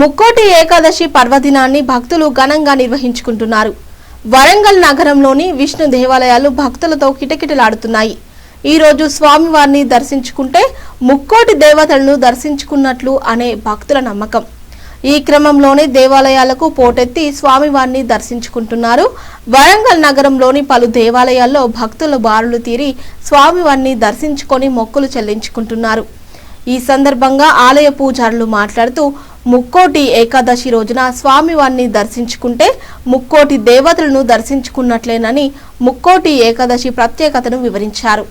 ముక్కోటి ఏకాదశి పర్వదినాన్ని భక్తులు ఘనంగా నిర్వహించుకుంటున్నారు. వరంగల్ నగరంలోని విష్ణు దేవాలయాలు భక్తులతో కిటకిటలాడుతున్నాయి. ఈ రోజు స్వామివారిని దర్శించుకుంటే ముక్కోటి దేవతలను దర్శించుకున్నట్లు అనే భక్తుల నమ్మకం. ఈ క్రమంలోనే దేవాలయాలకు పోటెత్తి స్వామివారిని దర్శించుకుంటున్నారు. వరంగల్ నగరంలోని పలు దేవాలయాల్లో భక్తుల బారులు తీరి స్వామివారిని దర్శించుకొని మొక్కులు చెల్లించుకుంటున్నారు. ఈ సందర్భంగా ఆలయ పూజారులు మాట్లాడుతూ ముక్కోటి ఏకాదశి రోజున స్వామివారిని దర్శించుకుంటే ముక్కోటి దేవతలను దర్శించుకున్నట్లేనని ముక్కోటి ఏకాదశి ప్రత్యేకతను వివరించారు.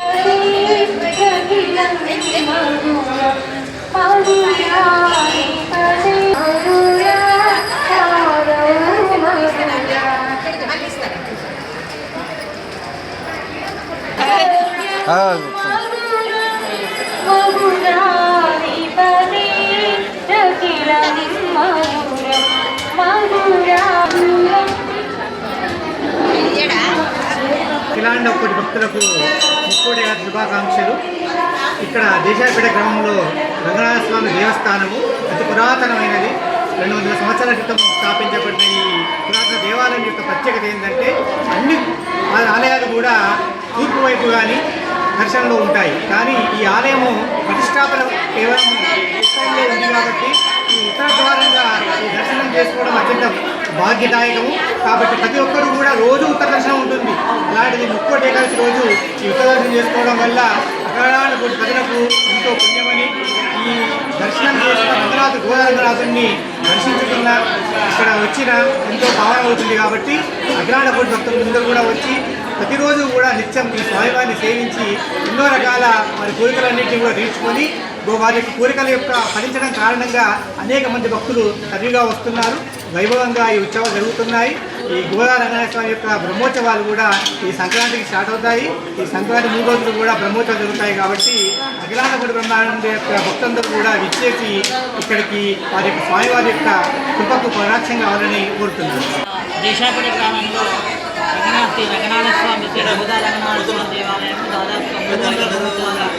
ఇలాంటి ఒక్కటి భక్తులకు ముక్కోటి శుభాకాంక్షలు. ఇక్కడ దేశాపేట గ్రామంలో రంగనాథ స్వామి దేవస్థానము అతి పురాతనమైనది. రెండు వందల సంవత్సరాల క్రితం స్థాపించబడిన ఈ పురాతన దేవాలయం యొక్క ప్రత్యేకత ఏంటంటే అన్ని ఆ- ఆలయాలు కూడా తూర్పు వైపు కానీ దర్శనంలో ఉంటాయి. కానీ ఈ ఆలయము ప్రతిష్టాపన కేవలం ఉత్తరంలో ఉంది కాబట్టి ఈ ఉత్తర ద్వారంగా ఈ దర్శనం చేసుకోవడం అత్యంత భాగ్యదాయకము. కాబట్టి ప్రతి ఒక్కరూ కూడా రోజు ఉత్తర దర్శనం ఉంటుంది అలాంటిది ముక్కోటి ఏకాదశి రోజు ఈ ఉత్తరదర్శనం చేసుకోవడం వల్ల అకారాల కోటి ప్రజలకు ఎంతో పుణ్యమని ఈ దర్శనం చేసిన పద్మనాథ గోదారంగనాథుని దర్శించుకున్న ఇక్కడ వచ్చిన ఎంతో భావన అవుతుంది కాబట్టి అగ్రాణ కోటి భక్తులందరూ కూడా వచ్చి ప్రతిరోజు కూడా నిత్యం ఈ స్వామివారిని సేవించి ఎన్నో రకాల వారి కోరికలన్నింటినీ కూడా తీర్చుకొని వారి యొక్క కోరికల యొక్క ఫలించడం కారణంగా అనేక మంది భక్తులు సరిగా వస్తున్నారు. వైభవంగా ఈ ఉత్సవాలు జరుగుతున్నాయి. ఈ గోదా రంగనాథస్వామి యొక్క బ్రహ్మోత్సవాలు కూడా ఈ సంక్రాంతికి స్టార్ట్ అవుతాయి. ఈ సంక్రాంతి మూడు రోజులు కూడా బ్రహ్మోత్సవాలు జరుగుతాయి కాబట్టి అఖిలాండపుడి బ్రహ్మానంద యొక్క భక్తులందరూ కూడా విచ్చేసి ఇక్కడికి వారి యొక్క స్వామివారి యొక్క కృపకు పరాక్షం కావాలని కోరుతున్నాను. దేశాపడి గ్రామంలో రంగనాథ్ రంగనాథ స్వామి శ్రీ రఘుదా రంగనాథ స్వామి దేవాలయం దాదాపు తొమ్మిది వందల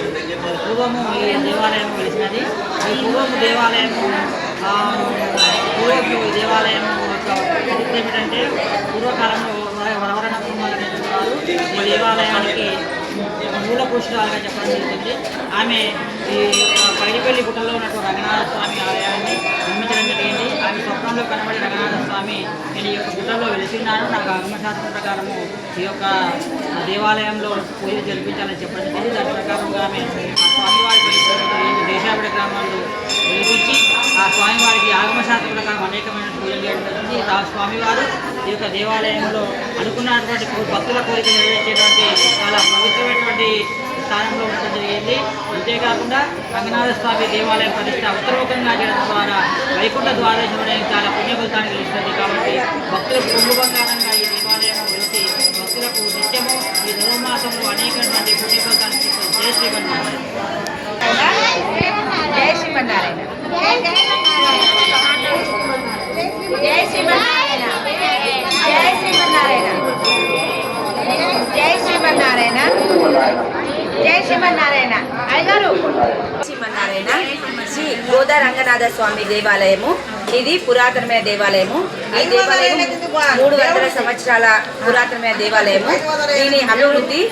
పూర్వము ఈ దేవాలయం వెలిసినది ఈ పూర్వము దేవాలయము పూర్వపు దేవాలయం చరిత్ర ఏమిటంటే పూర్వకాలంలో వర- వరవరణ కుమార్ అనేటువంటి వారు దేవాలయానికి మూల చెప్పడం జరుగుతుంది. ఆమె ఈ యొక్క పైడిపల్లి గుట్టలో ఉన్నటువంటి రంగనాథ స్వామి ఆలయాన్ని నిర్మించడం జరిగింది. ఆమె స్వప్నంలో కనబడి రంగనాథ స్వామి నేను ఈ యొక్క గుట్టలో వెలిసిన్నాను. నాకు ఆగమశాస్త్రం ప్రకారము ఈ యొక్క దేవాలయంలో పూజ జరిపించాలని చెప్పడం జరిగింది. దాని ప్రకారంగా ఆమె స్వామివారి దేశాభిడ దేశావిడ గ్రామాల్లో వెలిపించి ఆ స్వామివారికి ఆగమశాస్త్ర ప్రకారం అనేకమైన పూజలు చేయడం జరిగింది. ఆ స్వామివారు ఈ యొక్క దేవాలయంలో అనుకున్నటువంటి భక్తుల కోరిక నెరవేర్చేటువంటి చాలా పవిత్రమైనటువంటి స్థానంలో ఉండడం జరిగింది. అంతేకాకుండా రంగనాథ స్వామి దేవాలయం ప్రతిష్ట ఉత్తరముఖంగా చేయడం ద్వారా వైకుంఠ ద్వారేశ్వరం అనేది చాలా పుణ్యఫలితాన్ని గెలుస్తుంది కాబట్టి భక్తులకు పొంగు బంగారంగా ఈ దేవాలయం వెలిసి భక్తులకు నిత్యము ఈ ధనుర్మాసంలో అనేకటువంటి పుణ్యఫలితాన్ని ఇస్తుంది. జయ శ్రీమన్నారాయణ జయ శ్రీమన్నారాయణ జై శ్రీమన్నారాయణ జై శ్రీమన్నారాయణ జై శ్రీమన్నారాయణ శ్రీమన్నారాయణ. అయ్యగారు. శ్రీమన్నారాయణ. శ్రీ గోదా రంగనాథ స్వామి దేవాలయము. ఇది పురాతనమైన దేవాలయము. ఈ దేవాలయం మూడు వందల సంవత్సరాల పురాతనమైన దేవాలయము. దీని అభివృద్ధి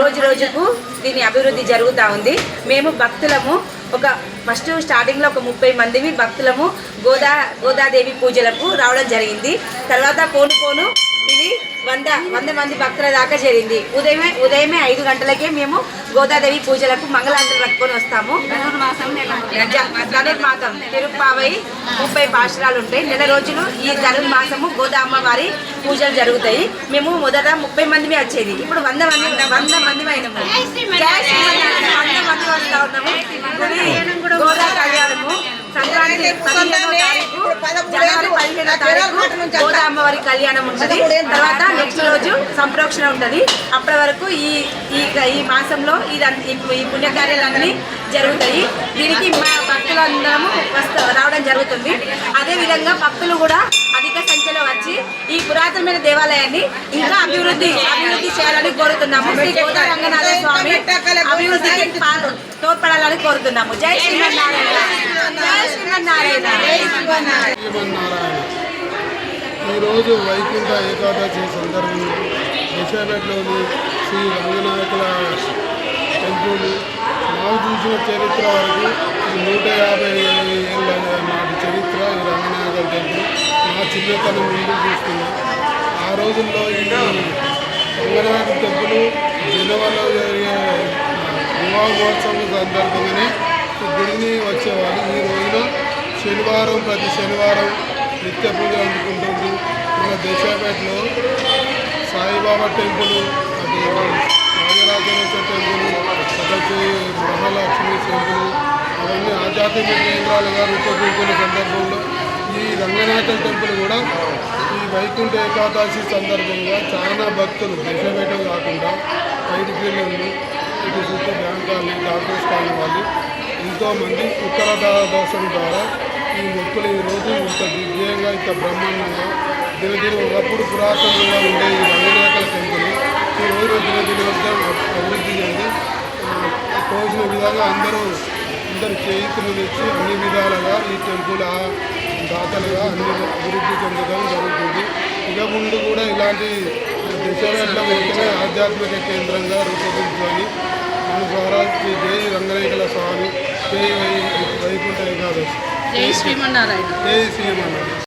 రోజు రోజుకు దీని అభివృద్ధి జరుగుతూ ఉంది. మేము భక్తులము ఒక ఫస్ట్ స్టార్టింగ్లో ఒక ముప్పై మందివి భక్తులము గోదా గోదాదేవి పూజలకు రావడం జరిగింది. తర్వాత పోను పోను ఇది వంద వంద మంది భక్తుల దాకా జరిగింది ఉదయమే ఉదయమే ఐదు గంటలకే మేము గోదాదేవి పూజలకు మంగళాంతలు పట్టుకొని వస్తాము. ధనుర్మాసం తిరుప్పావై ముప్పై పాశురాలు ఉంటాయి. నెల రోజులు ఈ ధనుర్మాసము గోదా అమ్మవారి పూజలు జరుగుతాయి. మేము మొదట ముప్పై మందిమే వచ్చేది ఇప్పుడు వంద మంది వంద మంది అయినాము. వంద మంది వస్తా ఉన్నాము. గోదా కళ్యాణము సంక్రాంతి పదిహేనో తారీఖు జనవరి పదిహేనో తారీఖు గోదా అమ్మవారి కళ్యాణం ఉంటుంది తర్వాత నెక్స్ట్ రోజు సంప్రోక్షణ ఉంటుంది. అప్పటి వరకు ఈ ఈ ఈ మాసంలో ఇదన్- ఈ పుణ్యకార్యాలన్నీ జరుగుతుంది దీనికి మా భక్తులందరము వస్త రావడం జరుగుతుంది. అదేవిధంగా భక్తులు కూడా అధిక సంఖ్యలో వచ్చి ఈ పురాతనమైన దేవాలయాన్ని ఇంకా అభివృద్ధి అభివృద్ధి చేయాలని కోరుతున్నాము. శ్రీ కోట రంగనాథ స్వామి అభివృద్ధికి తోడ్పడాలని కోరుతున్నాము. జై శ్రీమన్నారాయణ. జై శ్రీమన్నారాయణ. జై శ్రీమన్నారాయణ. శ్రీమన్నారాయణ ఈరోజు వైకుంఠ ఏకాదశి సందర్భంగా విశాఖపట్నంలోని శ్రీ రంగనాయకుల టెంపుల్ మనం చూసిన చరిత్ర వరకు నూట యాభై ఏళ్ళ నాటి చరిత్ర ఈ రంగనాయకుల టెంపుల్ నా చిన్నతనం నుండి చూస్తున్నా ఆ రోజుల్లో ఈ రంగనాయకుల టెంపుల్ జనవరిలో జరిగే వివాహ సందర్భంగానే గుడిని వచ్చేవాళ్ళు ఈ రోజున శనివారం ప్రతి శనివారం నిత్య పూజ అందుకుంటుంది మన దేశాపేటలో సాయిబాబా టెంపుల్ అది రాజరాజేశ్వర టెంపుల్ అటు మహాలక్ష్మి టెంపుల్ అవన్నీ ఆధ్యాత్మిక కేంద్రాలుగా రూపొందించిన సందర్భంలో ఈ రంగనాథం టెంపుల్ కూడా ఈ వైకుంఠ ఏకాదశి సందర్భంగా చాలా భక్తులు దేశపేట కాకుండా బయటికి వెళ్ళి ఇటు చుట్టూ బ్యాంక్ కాలనీ డాక్టర్స్ కాలనీ వాళ్ళు ఎంతోమంది ఉత్తర దర్శనం ద్వారా ఈ మొక్కులు ఈరోజు ఇంత దివ్యంగా ఇంత బ్రహ్మాండంగా దినదిన ఒకప్పుడు పురాతనంగా ఉండే ఈ రంగనాయకుల టెంపుల్ ఈ రోజు దినదిన అభివృద్ధి చెంది తోచిన విధంగా అందరూ అందరు చేతులు తెచ్చి అన్ని విధాలుగా ఈ టెంపుల్ దాతలుగా అన్ని అభివృద్ధి చెందడం జరుగుతుంది. ఇక ముందు కూడా ఇలాంటి దశవేట్ల వెంటనే ఆధ్యాత్మిక కేంద్రంగా రూపొందించాలి. మన ద్వారా శ్రీ జై రంగనాయకుల స్వామి జై వైకుంఠ ఏకాదశి. జై శ్రీమన్నారాయణ. జై శ్రీమన్నారాయణ.